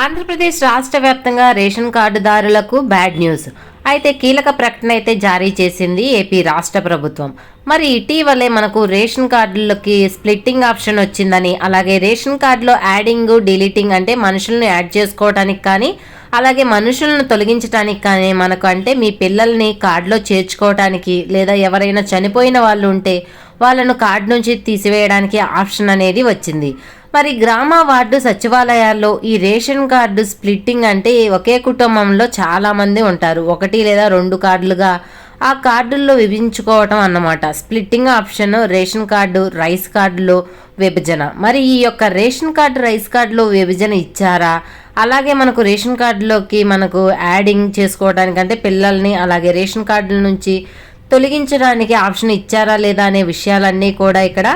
ఆంధ్రప్రదేశ్ రాష్ట్ర వ్యాప్తంగా ration కార్డుదారులకు bad news. అయితే కీలక ప్రకటన అయితే జారీ చేసింది ఏపీ రాష్ట్ర ప్రభుత్వం. మరి ఇటీవలే మనకు రేషన్ కార్డులకి స్ప్లిట్టింగ్ ఆప్షన్ వచ్చిందని అలాగే రేషన్ కార్డులో యాడింగ్ డిలీటింగ్ అంటే మనుషులను యాడ్ చేసుకోవడానికి కానీ అలాగే మనుషులను తొలగించడానికి కానీ మనకు అంటే మీ పిల్లల్ని కార్డులో చేర్చుకోవడానికి లేదా ఎవరైనా చనిపోయిన వాళ్ళు ఉంటే వాళ్ళను కార్డు నుంచి తీసివేయడానికి ఆప్షన్ అనేది వచ్చింది. మరి గ్రామ వార్డు సచివాలయాల్లో ఈ రేషన్ కార్డు స్ప్లిట్టింగ్ అంటే ఒకే కుటుంబంలో చాలామంది ఉంటారు. ఒకటి లేదా రెండు కార్డులుగా ఆ కార్డుల్లో విభజించుకోవటం అన్నమాట. Splitting option ration card rice కార్డులో విభజన. మరి ఈ యొక్క రేషన్ కార్డు రైస్ కార్డులో విభజన ఇచ్చారా? అలాగే మనకు రేషన్ కార్డులోకి మనకు యాడింగ్ చేసుకోవడానికి అంటే పిల్లల్ని అలాగే రేషన్ కార్డుల నుంచి తొలగించడానికి ఆప్షన్ ఇచ్చారా లేదా అనే విషయాలన్నీ కూడా ఇక్కడ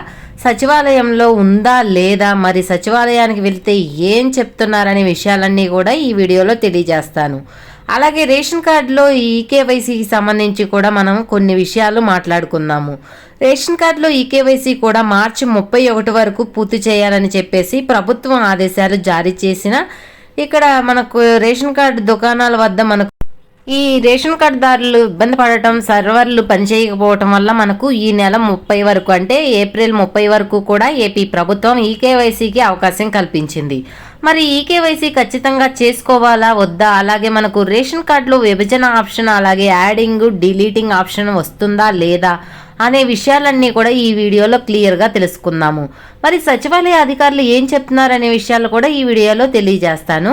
సచివాలయంలో ఉందా లేదా మరి సచివాలయానికి వెళ్తే ఏం చెప్తున్నారనే విషయాలన్నీ కూడా ఈ వీడియోలో తెలియజేస్తాను. అలాగే రేషన్ కార్డులో ఈకేవైసీకి సంబంధించి కూడా మనం కొన్ని విషయాలు మాట్లాడుకుందాము. రేషన్ కార్డులో ఈకేవైసీ కూడా మార్చి ముప్పై ఒకటి వరకు పూర్తి చేయాలని చెప్పేసి ప్రభుత్వం ఆదేశాలు జారీ చేసిన ఇక్కడ మనకు రేషన్ కార్డు దుకాణాల వద్ద మనకు ఈ రేషన్ కార్డుదారులు ఇబ్బంది పడటం సర్వర్లు పనిచేయకపోవటం వల్ల మనకు ఈ నెల ముప్పై వరకు అంటే ఏప్రిల్ ముప్పై వరకు కూడా ఏపీ ప్రభుత్వం ఈకేవైసీకి అవకాశం కల్పించింది. మరి ఈకేవైసీ ఖచ్చితంగా చేసుకోవాలా వద్దా? అలాగే మనకు రేషన్ కార్డులో విభజన ఆప్షన్ అలాగే యాడింగ్ డిలీటింగ్ ఆప్షన్ వస్తుందా లేదా? అనే విషయాలన్నీ కూడా ఈ వీడియోలో క్లియర్గా తెలుసుకుందాము. మరి సచివాలయ అధికారులు ఏం చెప్తున్నారనే విషయాలు కూడా ఈ వీడియోలో తెలియజేస్తాను.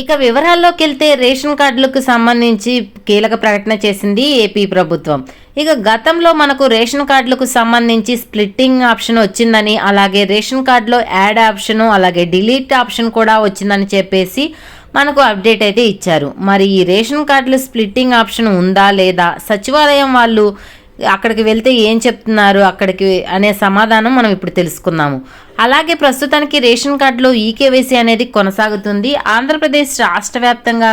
ఇక వివరాల్లోకి వెళ్తే రేషన్ కార్డులకు సంబంధించి కీలక ప్రకటన చేసింది ఏపీ ప్రభుత్వం. ఇక గతంలో మనకు రేషన్ కార్డులకు సంబంధించి స్ప్లిట్టింగ్ ఆప్షన్ వచ్చిందని అలాగే రేషన్ కార్డులో యాడ్ ఆప్షన్ అలాగే డిలీట్ ఆప్షన్ కూడా వచ్చిందని చెప్పేసి మనకు అప్డేట్ అయితే ఇచ్చారు. మరి ఈ రేషన్ కార్డులు స్ప్లిట్టింగ్ ఆప్షన్ ఉందా లేదా సచివాలయం వాళ్ళు అక్కడికి వెళ్తే ఏం చెప్తున్నారు అక్కడికి అనే సమాధానం మనం ఇప్పుడు తెలుసుకుందాము. అలాగే ప్రస్తుతానికి రేషన్ కార్డులో ఈకేవైసీ అనేది కొనసాగుతుంది. ఆంధ్రప్రదేశ్ రాష్ట్ర వ్యాప్తంగా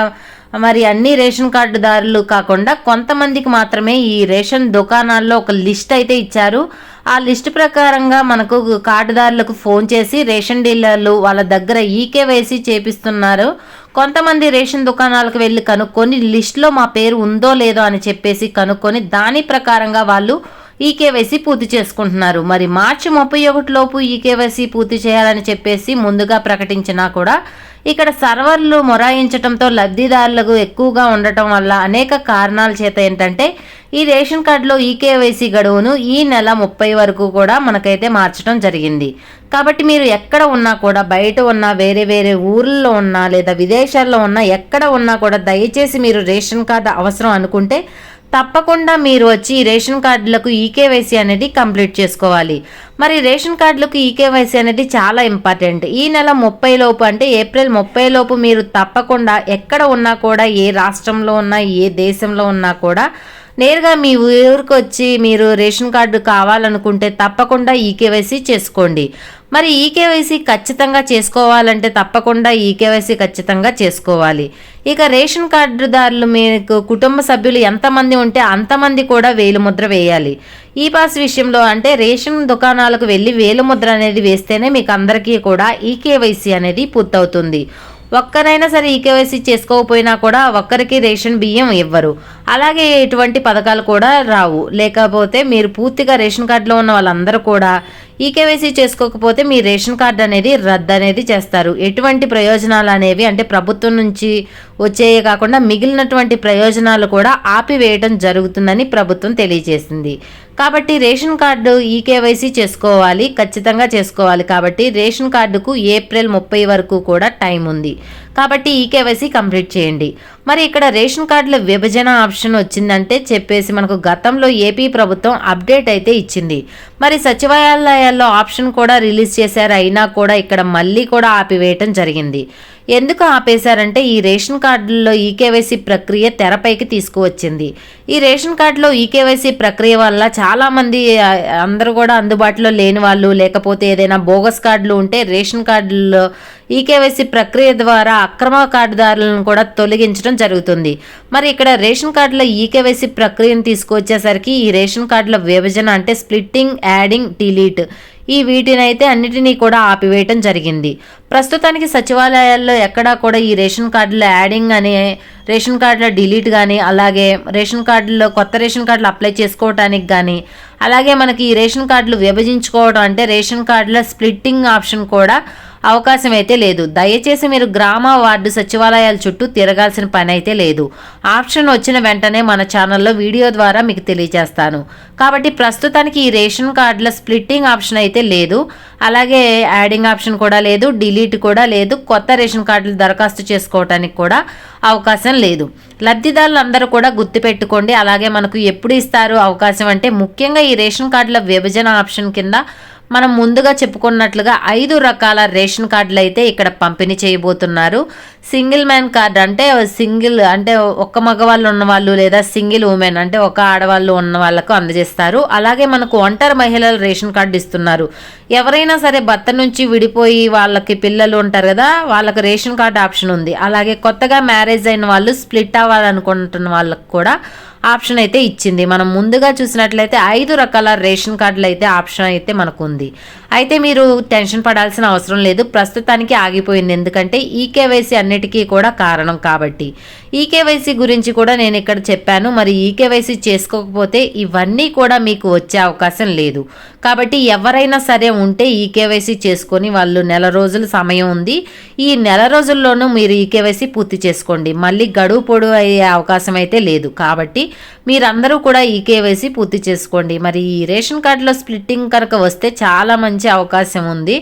మరి అన్ని రేషన్ కార్డుదారులు కాకుండా కొంతమందికి మాత్రమే ఈ రేషన్ దుకాణాల్లో ఒక లిస్ట్ అయితే ఇచ్చారు. ఆ లిస్ట్ ప్రకారంగా మనకు కార్డుదారులకు ఫోన్ చేసి రేషన్ డీలర్లు వాళ్ళ దగ్గర ఈకేవైసీ చేపిస్తున్నారు. కొంతమంది రేషన్ దుకాణాలకు వెళ్ళి కనుక్కొని లిస్ట్లో మా పేరు ఉందో లేదో అని చెప్పేసి కనుక్కొని దాని ప్రకారంగా వాళ్ళు ఈకేవైసీ పూర్తి చేసుకుంటున్నారు. మరి మార్చి ముప్పై ఒకటి లోపు ఈకేవైసీ పూర్తి చేయాలని చెప్పేసి ముందుగా ప్రకటించినా కూడా ఇక్కడ సర్వర్లు మొరాయించడంతో లబ్ధిదారులకు ఎక్కువగా ఉండటం వల్ల అనేక కారణాల చేత ఏంటంటే ఈ రేషన్ కార్డులో ఈకేవైసీ గడువును ఈ నెల ముప్పై వరకు కూడా మనకైతే మార్చడం జరిగింది. కాబట్టి మీరు ఎక్కడ ఉన్నా కూడా బయట ఉన్నా వేరే వేరే ఊర్లలో ఉన్నా లేదా విదేశాల్లో ఉన్నా ఎక్కడ ఉన్నా కూడా దయచేసి మీరు రేషన్ కార్డు అవసరం అనుకుంటే తప్పకుండా మీరు వచ్చి రేషన్ కార్డులకు ఈకేవైసీ అనేది కంప్లీట్ చేసుకోవాలి. మరి రేషన్ కార్డులకు ఈకేవైసీ అనేది చాలా ఇంపార్టెంట్. ఈ నెల ముప్పై లోపు అంటే ఏప్రిల్ ముప్పై లోపు మీరు తప్పకుండా ఎక్కడ ఉన్నా కూడా ఏ రాష్ట్రంలో ఉన్నా ఏ దేశంలో ఉన్నా కూడా నేరుగా మీ ఊరికి వచ్చి మీరు రేషన్ కార్డు కావాలనుకుంటే తప్పకుండా ఈకేవైసీ చేసుకోండి. మరి ఈకేవైసీ ఖచ్చితంగా చేసుకోవాలంటే తప్పకుండా ఈకేవైసీ ఖచ్చితంగా చేసుకోవాలి. ఇక రేషన్ కార్డుదారులు మీకు కుటుంబ సభ్యులు ఎంతమంది ఉంటే అంతమంది కూడా వేలుముద్ర వేయాలి. ఈ పాస్ విషయంలో అంటే రేషన్ దుకాణాలకు వెళ్ళి వేలుముద్ర అనేది వేస్తేనే మీకు అందరికీ కూడా ఈకేవైసీ అనేది పూర్తవుతుంది. ఒక్కరైనా సరే ఈకేవైసీ చేసుకోకపోయినా కూడా ఒక్కరికి రేషన్ బియ్యం ఇవ్వరు. అలాగే ఎటువంటి పథకాలు కూడా రావు. లేకపోతే మీరు పూర్తిగా రేషన్ కార్డులో ఉన్న వాళ్ళందరూ కూడా ఈకేవైసీ చేసుకోకపోతే మీ రేషన్ కార్డు అనేది రద్దు అనేది చేస్తారు. ఎటువంటి ప్రయోజనాలు అనేవి అంటే ప్రభుత్వం నుంచి వచ్చేయే కాకుండా మిగిలినటువంటి ప్రయోజనాలు కూడా ఆపివేయడం జరుగుతుందని ప్రభుత్వం తెలియజేసింది. కాబట్టి రేషన్ కార్డు ఈకేవైసీ చేసుకోవాలి ఖచ్చితంగా చేసుకోవాలి. కాబట్టి రేషన్ కార్డుకు ఏప్రిల్ ముప్పై వరకు కూడా టైం ఉంది. కాబట్టి ఈ కేవైసీ కంప్లీట్ చేయండి. మరి ఇక్కడ రేషన్ కార్డుల విభజన ఆప్షన్ వచ్చిందంటే చెప్పేసి మనకు గతంలో ఏపీ ప్రభుత్వం అప్డేట్ అయితే ఇచ్చింది. మరి సచివాలయాల్లో ఆప్షన్ కూడా రిలీజ్ చేశారు. అయినా కూడా ఇక్కడ మళ్ళీ కూడా ఆపివేయటం జరిగింది. ఎందుకు ఆపేశారంటే ఈ రేషన్ కార్డుల్లో ఈకేవైసీ ప్రక్రియ తెరపైకి తీసుకువచ్చింది. ఈ రేషన్ కార్డులో ఈకేవైసీ ప్రక్రియ వల్ల చాలామంది అందరూ కూడా అందుబాటులో లేని వాళ్ళు లేకపోతే ఏదైనా బోగస్ కార్డులు ఉంటే రేషన్ కార్డుల్లో ఈకేవైసీ ప్రక్రియ ద్వారా అక్రమ కార్డుదారులను కూడా తొలగించడం జరుగుతుంది. మరి ఇక్కడ రేషన్ కార్డుల ఈకేవైసీ ప్రక్రియను తీసుకొచ్చేసరికి ఈ రేషన్ కార్డుల విభజన అంటే స్ప్లిట్టింగ్ యాడింగ్ డిలీట్ ఈ వీటినైతే అన్నిటినీ కూడా ఆపివేయటం జరిగింది. ప్రస్తుతానికి సచివాలయాల్లో ఎక్కడా కూడా ఈ రేషన్ కార్డుల యాడింగ్ అని రేషన్ కార్డుల డిలీట్ కానీ అలాగే రేషన్ కార్డులో కొత్త రేషన్ కార్డులు అప్లై చేసుకోవడానికి కానీ అలాగే మనకి ఈ రేషన్ కార్డులు విభజించుకోవడం అంటే రేషన్ కార్డుల స్ప్లిట్టింగ్ ఆప్షన్ కూడా అవకాశం అయితే లేదు. దయచేసి మీరు గ్రామ వార్డు సచివాలయాల చుట్టూ తిరగాల్సిన పని అయితే లేదు. ఆప్షన్ వచ్చిన వెంటనే మన ఛానల్లో వీడియో ద్వారా మీకు తెలియజేస్తాను. కాబట్టి ప్రస్తుతానికి ఈ రేషన్ కార్డుల స్ప్లిట్టింగ్ ఆప్షన్ అయితే లేదు. అలాగే యాడింగ్ ఆప్షన్ కూడా లేదు. డిలీట్ కూడా లేదు. కొత్త రేషన్ కార్డులు దరఖాస్తు చేసుకోవడానికి కూడా అవకాశం లేదు. లబ్ధిదారులు అందరూ కూడా గుర్తుపెట్టుకోండి అలాగే మనకు ఎప్పుడు ఇస్తారు అవకాశం అంటే ముఖ్యంగా ఈ రేషన్ కార్డుల విభజన ఆప్షన్ కింద మనం ముందుగా చెప్పుకున్నట్లుగా ఐదు రకాల రేషన్ కార్డులు అయితే ఇక్కడ పంపిణీ చేయబోతున్నారు. సింగిల్ మ్యాన్ కార్డ్ అంటే సింగిల్ అంటే ఒక్క మగవాళ్ళు ఉన్నవాళ్ళు లేదా సింగిల్ ఉమెన్ అంటే ఒక ఆడవాళ్ళు ఉన్న వాళ్ళకు అందజేస్తారు. అలాగే మనకు ఒంటరి మహిళలు రేషన్ కార్డు ఇస్తున్నారు. ఎవరైనా సరే భర్త నుంచి విడిపోయి వాళ్ళకి పిల్లలు ఉంటారు కదా వాళ్ళకి రేషన్ కార్డు ఆప్షన్ ఉంది. అలాగే కొత్తగా మ్యారేజ్ అయిన వాళ్ళు స్ప్లిట్ అవ్వాలనుకుంటున్న వాళ్ళకు కూడా ఆప్షన్ అయితే ఇచ్చింది. మనం ముందుగా చూసినట్లయితే ఐదు రకాల రేషన్ కార్డులు అయితే ఆప్షన్ అయితే మనకు ఉంది అయితే మీరు టెన్షన్ పడాల్సిన అవసరం లేదు. ప్రస్తుతానికి ఆగిపోయింది. ఎందుకంటే ఈకేవైసీ అన్నిటికీ కూడా కారణం కాబట్టి. ఈకేవైసీ గురించి కూడా నేను ఇక్కడ చెప్పాను. మరి ఈకేవైసీ చేసుకోకపోతే ఇవన్నీ కూడా మీకు వచ్చే అవకాశం లేదు. కాబట్టి ఎవరైనా సరే ఉంటే ఈకేవైసీ చేసుకొని వాళ్ళు నెల రోజులు సమయం ఉంది. ఈ నెల రోజుల్లోనూ మీరు ఈకేవైసీ పూర్తి చేసుకోండి. మళ్ళీ గడువు పొడవు అయ్యే అవకాశం అయితే లేదు. కాబట్టి మీరందరూ కూడా ఈ కేవైసీ పూర్తి చేసుకోండి. మరి ఈ రేషన్ కార్డులో స్ప్లిట్టింగ్ కనుక వస్తే చాలా మంచి అవకాశం ఉంది.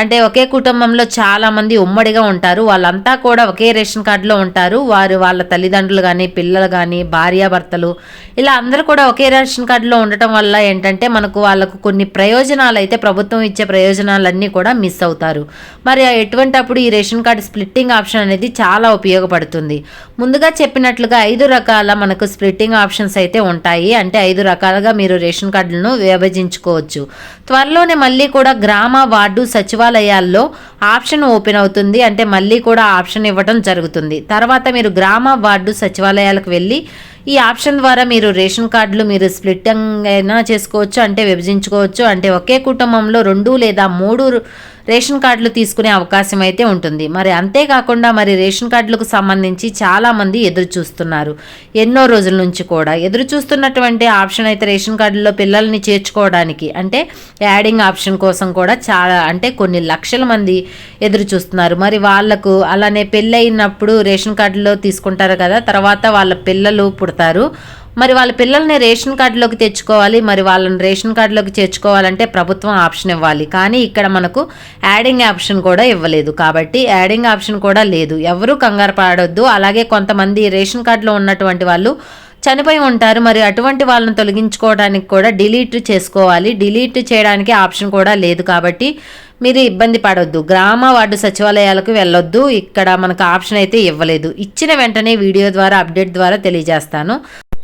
అంటే ఒకే కుటుంబంలో చాలా మంది ఉమ్మడిగా ఉంటారు. వాళ్ళంతా కూడా ఒకే రేషన్ కార్డులో ఉంటారు. వారు వాళ్ళ తల్లిదండ్రులు కానీ పిల్లలు కానీ భార్యాభర్తలు ఇలా అందరూ కూడా ఒకే రేషన్ కార్డులో ఉండటం వల్ల ఏంటంటే మనకు వాళ్ళకు కొన్ని ప్రయోజనాలు అయితే ప్రభుత్వం ఇచ్చే ప్రయోజనాలన్నీ కూడా మిస్ అవుతారు. మరి ఎటువంటి అప్పుడు ఈ రేషన్ కార్డు స్ప్లిట్టింగ్ ఆప్షన్ అనేది చాలా ఉపయోగపడుతుంది. ముందుగా చెప్పినట్లుగా ఐదు రకాల మనకు స్ప్లిట్టింగ్ ఆప్షన్స్ అయితే ఉంటాయి. అంటే ఐదు రకాలుగా మీరు రేషన్ కార్డులను విభజించుకోవచ్చు. త్వరలోనే మళ్ళీ కూడా గ్రామ వార్డు సచివాలయాల్లో ఆప్షన్ ఓపెన్ అవుతుంది. అంటే మళ్ళీ కూడా ఆప్షన్ ఇవ్వడం జరుగుతుంది. తర్వాత మీరు గ్రామ వార్డు సచివాలయాలకు వెళ్ళి ఈ ఆప్షన్ ద్వారా మీరు రేషన్ కార్డులు మీరు స్ప్లిట్ అయినా చేసుకోవచ్చు అంటే విభజించుకోవచ్చు. అంటే ఒకే కుటుంబంలో రెండు లేదా మూడు రేషన్ కార్డులు తీసుకునే అవకాశం అయితే ఉంటుంది. మరి అంతేకాకుండా మరి రేషన్ కార్డులకు సంబంధించి చాలామంది ఎదురు చూస్తున్నారు ఎన్నో రోజుల నుంచి కూడా ఎదురు చూస్తున్నటువంటి ఆప్షన్ అయితే రేషన్ కార్డులో పిల్లల్ని చేర్చుకోవడానికి అంటే యాడింగ్ ఆప్షన్ కోసం కూడా చాలా అంటే కొన్ని లక్షల మంది ఎదురు చూస్తున్నారు మరి వాళ్ళకు అలానే పెళ్ళైనప్పుడు రేషన్ కార్డులో తీసుకుంటారు కదా తర్వాత వాళ్ళ పిల్లలు పుడతారు. మరి వాళ్ళ పిల్లల్ని రేషన్ కార్డులోకి తెచ్చుకోవాలి. మరి వాళ్ళని రేషన్ కార్డులోకి చేర్చుకోవాలంటే ప్రభుత్వం ఆప్షన్ ఇవ్వాలి. కానీ ఇక్కడ మనకు యాడింగ్ ఆప్షన్ కూడా ఇవ్వలేదు. కాబట్టి యాడింగ్ ఆప్షన్ కూడా లేదు. ఎవరూ కంగారు పడొద్దు. అలాగే కొంతమంది రేషన్ కార్డులో ఉన్నటువంటి వాళ్ళు చనిపోయి ఉంటారు మరి అటువంటి వాళ్ళని తొలగించుకోవడానికి కూడా డిలీట్ చేసుకోవాలి. డిలీట్ చేయడానికి ఆప్షన్ కూడా లేదు కాబట్టి మీరు ఇబ్బంది పడవద్దు గ్రామ వార్డు సచివాలయాలకు వెళ్ళొద్దు. ఇక్కడ మనకు ఆప్షన్ అయితే ఇవ్వలేదు. ఇచ్చిన వెంటనే వీడియో ద్వారా అప్డేట్ ద్వారా తెలియజేస్తాను.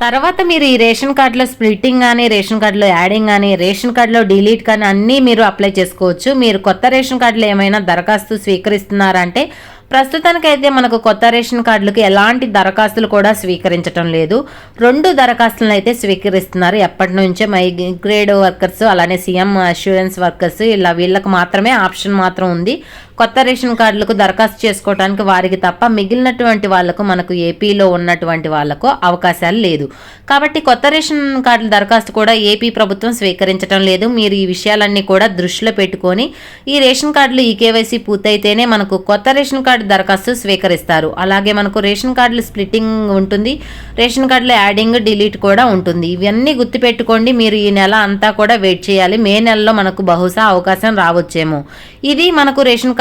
తర్వాత మీరు ఈ రేషన్ కార్డులో స్ప్లిట్టింగ్ కానీ రేషన్ కార్డులో యాడింగ్ కానీ రేషన్ కార్డులో డిలీట్ కానీ అన్నీ మీరు అప్లై చేసుకోవచ్చు. మీరు కొత్త రేషన్ కార్డులో ఏమైనా దరఖాస్తు స్వీకరిస్తున్నారంటే ప్రస్తుతానికైతే మనకు కొత్త రేషన్ కార్డులకు ఎలాంటి దరఖాస్తులు కూడా స్వీకరించడం లేదు. రెండు దరఖాస్తులను అయితే స్వీకరిస్తున్నారు. ఎప్పటి నుంచే మై గ్రేడ్ వర్కర్స్ అలానే సీఎం అష్యూరెన్స్ వర్కర్స్ ఇలా వీళ్ళకి మాత్రమే ఆప్షన్ మాత్రం ఉంది. కొత్త రేషన్ కార్డులకు దరఖాస్తు చేసుకోవడానికి వారికి తప్ప మిగిలినటువంటి వాళ్ళకు మనకు ఏపీలో ఉన్నటువంటి వాళ్ళకు అవకాశాలు లేదు. కాబట్టి కొత్త రేషన్ కార్డుల దరఖాస్తు కూడా ఏపీ ప్రభుత్వం స్వీకరించడం లేదు. మీరు ఈ విషయాలన్నీ కూడా దృష్టిలో పెట్టుకొని ఈ రేషన్ కార్డులు ఈ కేవైసీ పూర్తయితేనే మనకు కొత్త రేషన్ కార్డు దరఖాస్తు స్వీకరిస్తారు. అలాగే మనకు రేషన్ కార్డులు స్ప్లిట్టింగ్ ఉంటుంది. రేషన్ కార్డులో యాడింగ్ డిలీట్ కూడా ఉంటుంది. ఇవన్నీ గుర్తుపెట్టుకోండి. మీరు ఈ నెల అంతా కూడా వెయిట్ చేయాలి. మే నెలలో మనకు బహుశా అవకాశం రావచ్చేమో. ఇది మనకు రేషన్ కార్డు